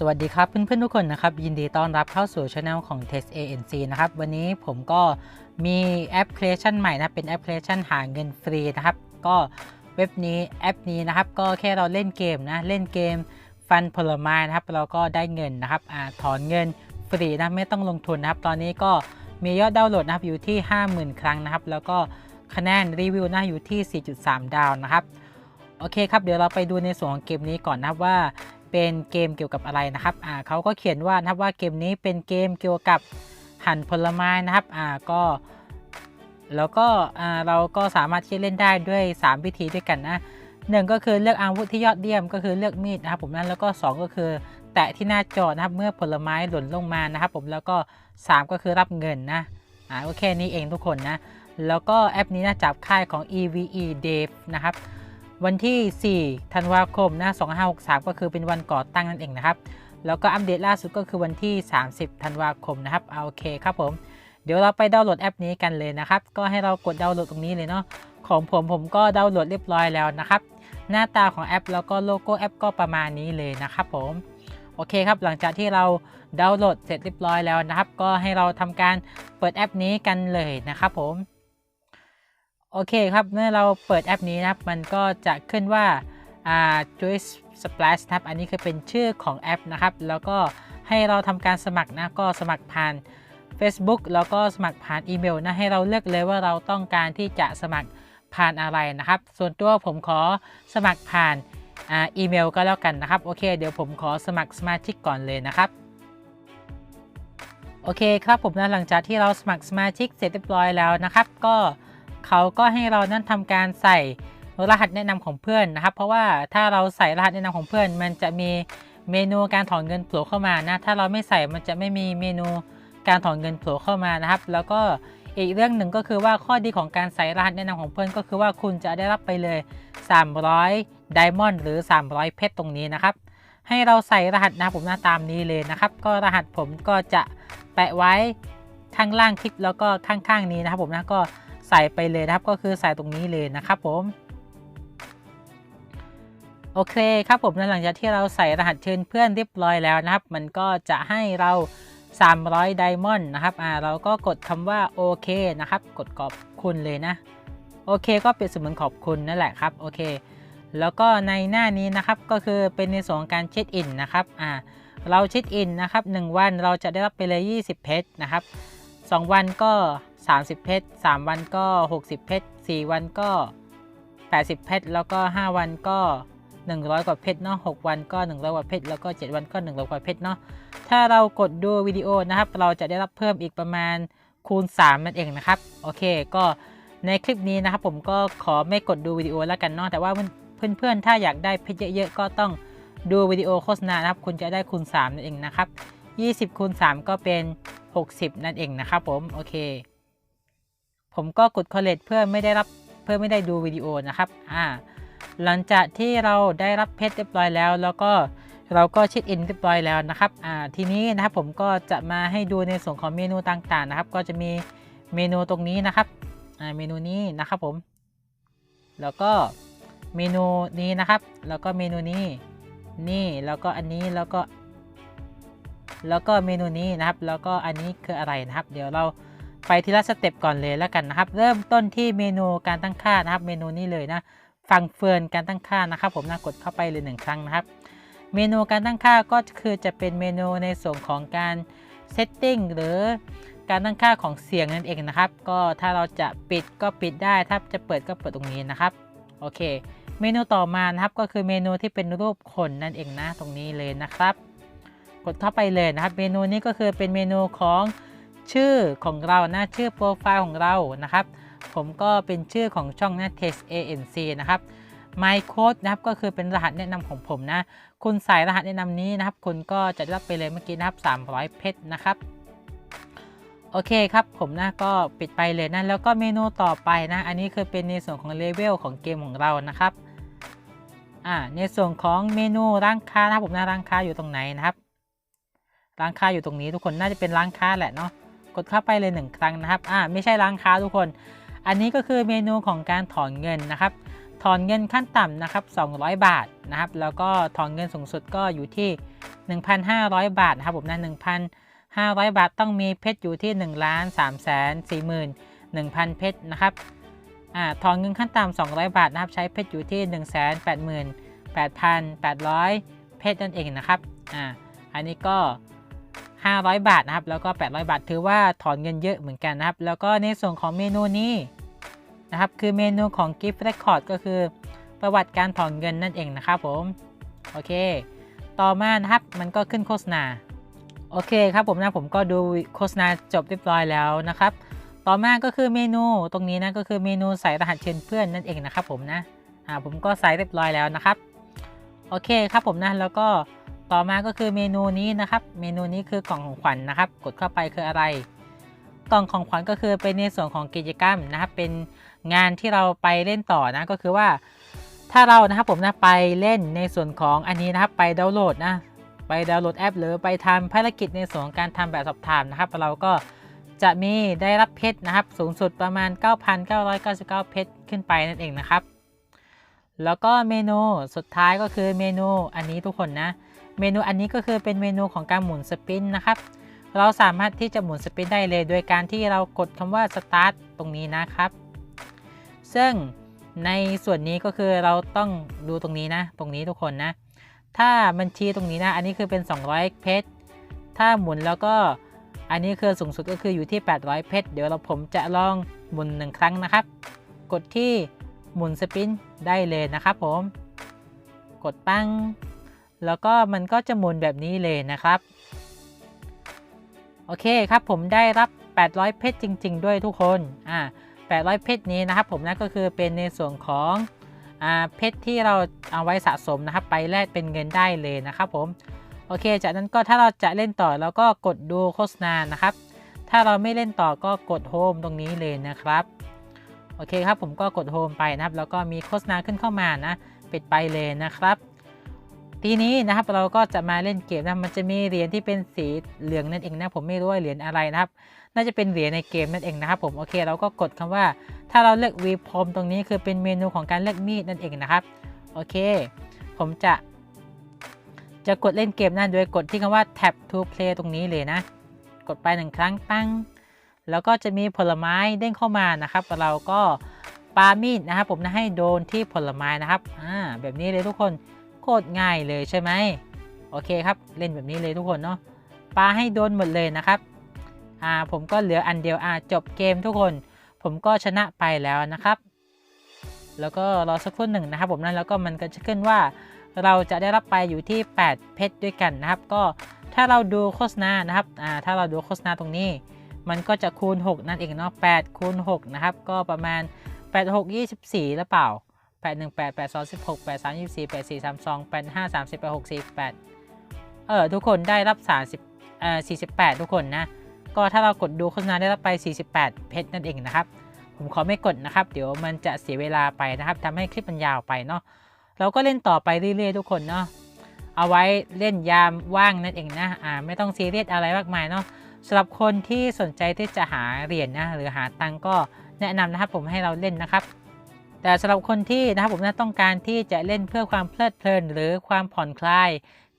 สวัสดีครับเพื่อนๆทุกคนนะครับ ยินดีต้อนรับเข้าสู่ช anel ของ Test ANC นะครับ วันนี้ผมก็มีแอปพลิเคชันใหม่นะ เป็นแอปพลิเคชันหาเงินฟรีนะครับ ก็เว็บนี้แอปนี้นะครับ ก็แค่เราเล่นเกมนะ เล่นเกมฟันผลไม้นะครับ เราก็ได้เงินนะครับอถอนเงินฟรีนะ ไม่ต้องลงทุนนะครับ ตอนนี้ก็มียอดดาวน์โหลดนะครับอยู่ที่ 50,000 ครั้งนะครับ แล้วก็คะแนนรีวิวนะอยู่ที่ 4.3 ดาวนะครับ โอเคครับ เดี๋ยวเราไปดูในส่วนของเกมนี้ก่อนนะครับว่า เป็นเกมเกี่ยวกับอะไรนะครับอ่าเขาก็เขียนว่านะครับว่าเกมนี้เป็นเกมเกี่ยวกับหั่นผลไม้นะครับอ่าก็แล้วก็อ่าเราก็สามารถที่เล่นได้ด้วย 3 วิธีด้วยกันนะหนึ่งก็คือเลือกอาวุธที่ยอดเยี่ยมก็คือเลือกมีดนะครับผมนั้นแล้วก็ 2 ก็คือแตะที่หน้าจอนะครับเมื่อผลไม้หล่นลงมานะครับผมแล้วก็ 3 ก็คือรับเงินนะอ่าโอเคนี้เองทุกคนนะแล้วก็แอปนี้นะจับค่ายของ EVE Dev นะครับ วันที่ 4 ธันวาคมนะ2563 ก็คือเป็นวันก่อตั้งนั่นเองนะครับ แล้วก็อัปเดตล่าสุดก็คือวันที่ 30 ธันวาคมนะครับเอาโอเคครับผม เดี๋ยวเราไปดาวน์โหลดแอปนี้กันเลยนะครับ ก็ให้เรากดดาวน์โหลดตรงนี้เลยเนาะ ของผมผมก็ดาวน์โหลดเรียบร้อยแล้วนะครับ หน้าตาของแอปแล้วก็โลโก้แอปก็ประมาณนี้เลยนะครับผม โอเคครับ หลังจากที่เราดาวน์โหลดเสร็จเรียบร้อยแล้วนะครับ ก็ให้เราทำการเปิดแอปนี้กันเลยนะครับผม โอเคครับ เมื่อเราเปิดแอปนี้นะครับ มันก็จะขึ้นว่าอ่า Juice Splash นะครับ อันนี้คือเป็นชื่อของแอปนะครับ แล้วก็ให้เราทำการสมัครนะ ก็สมัครผ่าน Facebook แล้วก็สมัครผ่านอีเมลนะ ให้เราเลือกเลยว่าเราต้องการที่จะสมัครผ่านอะไรนะครับ ส่วนตัวผมขอสมัครผ่านอ่าอีเมลก็แล้วกันนะครับ โอเค เดี๋ยวผมขอสมัครสมาชิกก่อนเลยนะครับโอเคครับผมนะหลังจากที่เราสมัครสมาชิกเสร็จเรียบร้อยแล้วนะครับ ก็ เขาก็ให้เรานั้นทำการใส่รหัสแนะนำของเพื่อนนะครับ เพราะว่าถ้าเราใส่รหัสแนะนำของเพื่อน มันจะมีเมนูการถอนเงินโผล่เข้ามานะถ้าเราไม่ใส่มันจะไม่มีเมนูการถอนเงินโผล่เข้ามานะครับ แล้วก็อีกเรื่องหนึ่งก็คือว่าข้อดีของการใส่รหัสแนะนำของเพื่อนก็คือว่าคุณจะได้รับไปเลย 300ไดมอนด์หรือ 300 เพชรตรงนี้นะครับ ให้เราใส่รหัสนะผมหน้าตามนี้เลยนะครับ ก็รหัสผมก็จะแปะไว้ข้างล่างคลิปแล้วก็ข้างๆนี้นะครับผมนะก็ ใส่ไปเลยนะครับ ก็คือใส่ตรงนี้เลยนะครับผม โอเคครับผมหลังจากที่เราใส่รหัสเชิญเพื่อนเรียบร้อยแล้วนะครับ มันก็จะให้เรา 300ไดมอนด์นะครับอ่าเราก็กดคำว่าโอเคนะครับ กดขอบคุณเลยนะ โอเค ก็เป็นเสมือนขอบคุณนั่นแหละครับ โอเค แล้วก็ในหน้านี้นะครับก็คือเป็นในส่วนของการเช็คอินนะครับอ่าเราเช็คอินนะครับ 1 วันเราจะได้รับไปเลย 20 เพชรนะครับ 2 วันก็ 30 เพชร 3 วันก็ 60 เพชร 4 วันก็ 80 เพชร แล้วก็ 5 วันก็ 100 กว่าเพชรเนาะ 6 วันก็ 100 กว่าเพชร แล้วก็ 7 วันก็ 100 กว่าเพชรเนาะ ถ้าเรากดดูวิดีโอนะครับ เราจะได้รับเพิ่มอีกประมาณคูณ 3 นั่นเองนะครับ โอเค ก็ในคลิปนี้นะครับผมก็ขอไม่กดดูวิดีโอแล้วกันเนาะ แต่ว่าเพื่อนๆ ถ้าอยากได้เพชรเยอะๆ ก็ต้องดูวิดีโอโฆษณานะครับ คุณจะได้คูณ 3 นั่นเองนะครับ 20คูณ3ก็เป็น 60 นั่นเองนะครับผม โอเค ผมก็กด collect เพื่อไม่ได้รับเพื่อไม่ได้ดูวิดีโอนะครับอ่าหลังจากที่เราได้รับเพชรเรียบร้อยแล้ว แล้วก็เราก็เช็คอินเรียบร้อยแล้วนะครับอ่าทีนี้นะครับผมก็จะมาให้ดูในส่วนของเมนูต่างๆนะครับ ก็จะมีเมนูตรงนี้นะครับอ่าเมนูนี้นะครับผม แล้วก็เมนูนี้นะครับ แล้วก็เมนูนี้นี่แล้วก็อันนี้แล้วก็ แล้วก็เมนูนี้นะครับ แล้วก็อันนี้คืออะไรนะครับ เดี๋ยวเรา ไปทีละสเต็ปก่อนเลยแล้วกันนะครับ เริ่มต้นที่เมนูการตั้งค่านะครับ เมนูนี้เลยนะฟังเฟือนการตั้งค่านะครับ ผมนะกดเข้าไปเลยหนึ่งครั้งนะครับ เมนูการตั้งค่าก็คือจะเป็นเมนูในส่วนของการเซตติ้งหรือการตั้งค่าของเสียงนั่นเองนะครับ ก็ถ้าเราจะปิดก็ปิดได้ ถ้าจะเปิดก็เปิดตรงนี้นะครับ โอเค เมนูต่อมานะครับก็คือเมนูที่เป็นรูปคนนั่นเองนะ ตรงนี้เลยนะครับ กดเข้าไปเลยนะครับ เมนูนี้ก็คือเป็นเมนูของ ชื่อของเราหนะชื่อโปรไฟล์ของเรานะครับ ผมก็เป็นชื่อของช่องนะ test anc นะครับ my code นะครับก็คือเป็นรหัสแนะนำของผมนะ คุณใส่รหัสแนะนำนี้นะครับ คุณก็จะได้รับไปเลยเมื่อกี้นะครับ 300 เพชรนะครับโอเคครับผมนะก็ปิดไปเลยนะแล้วก็เมนูต่อไปนะ อันนี้คือเป็นในส่วนของเลเวลของเกมของเรานะครับอ่าในส่วนของเมนูร้านค้านะครับผมนะร้านค้าอยู่ตรงไหนนะครับร้านค้าอยู่ตรงนี้ทุกคนน่าจะเป็นร้านค้าแหละเนาะ กดเข้าไปเลยหนึ่งครั้งนะครับอ่าไม่ใช่ร้านค้าทุกคน อันนี้ก็คือเมนูของการถอนเงินนะครับ ถอนเงินขั้นต่ำนะครับ 200 บาทนะครับ แล้วก็ถอนเงินสูงสุดก็อยู่ที่ 1,500 บาทนะครับผมนะ1,500 บาทต้องมีเพชรอยู่ที่1ล้าน3แสน4 1 0 0 0 เพชรนะครับอ่าทองเงินขั้นต่ำ200 บาทนะครับ ใช้เพชรอยู่ที่ 1 8 8 8 0 0 เพชรนั่นเองนะครับอ่าอันนี้ก็ 500 บาทนะครับ แล้วก็ 800 บาท ถือว่าถอนเงินเยอะเหมือนกันนะครับ แล้วก็ในส่วนของเมนูนี้นะครับ คือเมนูของ Gift Record ก็คือประวัติการถอนเงินนั่นเองนะครับผม โอเค ต่อมานะครับ มันก็ขึ้นโฆษณา โอเคครับผมนะ ผมก็ดูโฆษณาจบเรียบร้อยแล้วนะครับ ต่อมาก็คือเมนูตรงนี้นะ ก็คือเมนูใส่รหัสเชิญเพื่อนนั่นเองนะครับผมนะ อ่า ผมก็ใส่เรียบร้อยแล้วนะครับ โอเคครับผมนะ แล้วก็ ต่อมาก็คือเมนูนี้นะครับ เมนูนี้คือกล่องของขวัญนนะครับ กดเข้าไปคืออะไร กล่องของขวัญก็คือเป็นในส่วนของกิจกรรมนะครับ เป็นงานที่เราไปเล่นต่อนะ ก็คือว่า ถ้าเรานะครับผมนะไปเล่นในส่วนของอันนี้นะครับ ไปดาวน์โหลดนะ ไปดาวน์โหลดแอป หรือไปทำภารกิจในส่วนของการทำแบบสอบถามนะครับ เราก็จะมีได้รับเพชรนะครับ สูงสุดประมาณ 9,999 เพชรขึ้นไปนั่นเองนะครับ แล้วก็เมนูสุดท้ายก็คือเมนูอันนี้ทุกคนนะ เมนูอันนี้ก็คือเป็นเมนูของการหมุนสปินนะครับ เราสามารถที่จะหมุนสปินได้เลย โดยการที่เรากดคำว่า start ตรงนี้นะครับ ซึ่งในส่วนนี้ก็คือเราต้องดูตรงนี้นะ ตรงนี้ทุกคนนะ ถ้าบัญชีตรงนี้นะ อันนี้คือเป็น 200 เพชร ถ้าหมุนแล้วก็อันนี้คือสูงสุดก็คืออยู่ที่ 800 เพชร เดี๋ยวเราผมจะลองหมุนหนึ่งครั้งนะครับ กดที่หมุนสปินได้เลยนะครับผม กดปั้ง แล้วก็มันก็จะหมุนแบบนี้เลยนะครับ โอเคครับผมได้รับ 800 เพชรจริง ๆ ด้วยทุกคนอ่า800 เพชรนี้นะครับผมนะก็คือเป็นในส่วนของอ่าเพชรที่เราเอาไว้สะสมนะครับ ไปแลกเป็นเงินได้เลยนะครับผมโอเค จากนั้นก็ถ้าเราจะเล่นต่อเราก็กดดูโฆษณานะครับ ถ้าเราไม่เล่นต่อก็กดโฮมตรงนี้เลยนะครับ โอเคครับผมก็กดโฮมไปนะครับ แล้วก็มีโฆษณาขึ้นเข้ามานะ ปิดไปเลยนะครับ ทีนี้นะครับเราก็จะมาเล่นเกมนะมันจะมีเหรียญที่เป็นสีเหลืองนั่นเองนะผมไม่รู้ว่าเหรียญอะไรนะครับ น่าจะเป็นเหรียญในเกมนั่นเองนะครับผมโอเคเราก็กดคำว่า ถ้าเราเลือกวีพรมตรงนี้คือเป็นเมนูของการเลือกมีดนั่นเองนะครับโอเค ผมจะ จะกดเล่นเกมนั่นโดยกดที่คำว่า tap to play ตรงนี้เลยนะ กดไปหนึ่งครั้งปั้ง แล้วก็จะมีผลไม้เด้งเข้ามานะครับ เราก็ปามีดนะครับผมนะให้โดนที่ผลไม้นะครับอ่าแบบนี้เลยทุกคน คตรง่ายเลยใช่ไหมโอเคครับเล่นแบบนี้เลยทุกคนเนาะปาให้โดนหมดเลยนะครับอ่าผมก็เหลืออันเดียวอ่าจบเกมทุกคน ผมก็ชนะไปแล้วนะครับ แล้วก็รอสักครู่หนึ่งนะครับ ผมนั้นแล้วก็มันก็จะขึ้นว่า เราจะได้รับไปอยู่ที่ 8 เพชรด้วยกันนะครับ ก็ถ้าเราดูโฆษณานะครับอ่าถ้าเราดูโฆษณาตรงนี้ มันก็จะคูณ 6 นั่นเองเนาะ8คูณ6นะครับก็ประมาณ 8 6 24 หรือเปล่า 8 1 8 8 2 16 8 3 24 8 4 3 2 8 5 30 8 6 48 เออ ทุกคนได้รับ 30เอ่อ48 ทุกคนนะ ก็ถ้าเรากดดูโฆษณาได้รับไป 48 เพชรนั่นเองนะครับ ผมขอไม่กดนะครับ เดี๋ยวมันจะเสียเวลาไปนะครับทำให้คลิปมันยาวไปเนาะ เราก็เล่นต่อไปเรื่อยๆ ทุกคนเนาะ เอาไว้เล่นยามว่างนั่นเองนะ อ่า ไม่ต้องซีเรียสอะไรมากมายเนาะสำหรับคนที่สนใจที่จะหาเหรียญนะ หรือหาตังก็แนะนำนะครับผมให้เราเล่นนะครับ แต่สำหรับคนที่นะครับผมนะต้องการที่จะเล่นเพื่อความเพลิดเพลิน หรือความผ่อนคลาย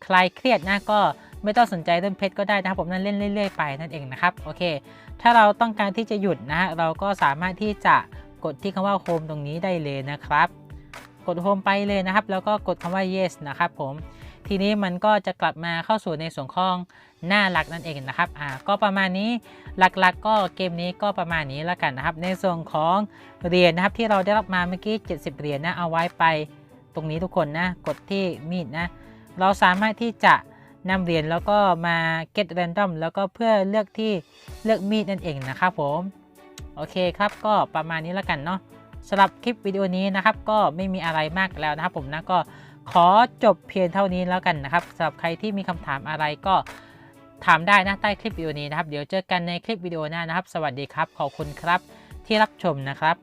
คลายเครียดนะก็ไม่ต้องสนใจเรื่องเพชรก็ได้นะครับผมนั่นเล่นเรื่อยๆไปนั่นเองนะครับโอเค ถ้าเราต้องการที่จะหยุดนะฮะเราก็สามารถที่จะกดที่คำว่าโฮมตรงนี้ได้เลยนะครับ กดโฮมไปเลยนะครับ แล้วก็กดคำว่า yes นะครับผมทีนี้มันก็จะกลับมาเข้าสู่ในส่วนของ น้าหลักนั่นเองนะครับอ่าก็ประมาณนี้หลักๆกก็เกมนี้ก็ประมาณนี้แล้วกันนะครับ ในส่วนของเหรียญนะครับที่เราได้รับมาเมื่อกี้ 70 เหรียญนะเอาไว้ไปตรงนี้ทุกคนนะกดที่มีดนะเราสามารถที่จะนำเหรียญแล้วก็มา get random แล้วก็เพื่อเลือกที่เลือกมีดนั่นเองนะครับผมโอเคครับก็ประมาณนี้แล้วกันเนาะสำหรับคลิปวิดีโอนี้นะครับก็ไม่มีอะไรมากแล้วนะครับผมนะก็ขอจบเพียงเท่านี้แล้วกันนะครับสำหรับใครที่มีคำถามอะไรก็ ถามได้นะใต้คลิปวิดีโอนี้นะครับ เดี๋ยวเจอกันในคลิปวิดีโอหน้านะครับ สวัสดีครับ ขอบคุณครับที่รับชมนะครับ